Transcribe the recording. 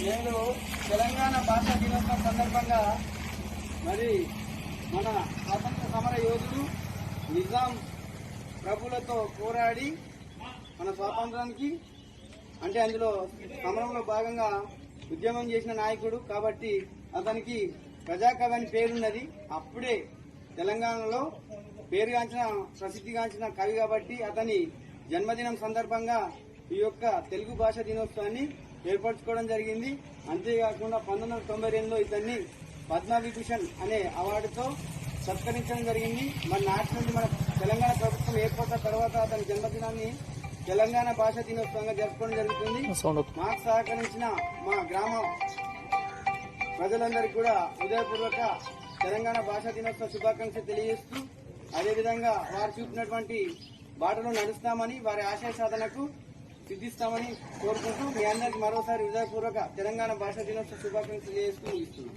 నేను తెలంగాణ భాషా దినోత్సవం సందర్భంగా మరి మన స్వాతంత్ర సమర యోధులు నిజాం ప్రభులతో పోరాడి మన స్వాతంత్రానికి అంటే అందులో సమరంలో భాగంగా ఉద్యమం చేసిన నాయకుడు కాబట్టి అతనికి ప్రజాకవి అని పేరున్నది. అప్పుడే తెలంగాణలో పేరుగాంచిన ప్రసిద్ధిగాంచిన కవి కాబట్టి అతని జన్మదినం సందర్భంగా ఈ యొక్క తెలుగు భాష దినోత్సవాన్ని ఏర్పరచుకోవడం జరిగింది. అంతేకాకుండా పంతొమ్మిది వందల తొంభై రెండులో ఇతన్ని పద్మవిభూషణ్ అనే అవార్డుతో సత్కరించడం జరిగింది. మరి నాటి నుండి మన తెలంగాణ ప్రభుత్వం ఏర్పడిన తర్వాత అతని జన్మదినాన్ని తెలంగాణ భాష దినోత్సవంగా జరుపుకోవడం జరుగుతుంది. మాకు సహకరించిన మా గ్రామ ప్రజలందరికీ కూడా హృదయపూర్వక తెలంగాణ భాషా దినోత్సవ శుభాకాంక్షలు తెలియజేస్తూ అదేవిధంగా వారు చూపినటువంటి బాటలో నడుస్తామని వారి ఆశయ సాధనకు సిద్ధిస్తామని కోరుకుంటూ మీ అందరికీ మరోసారి హృదయపూర్వక తెలంగాణ భాషా దినోత్సవ శుభాకాంక్షలు చేసుకుని ముగిస్తున్నాం.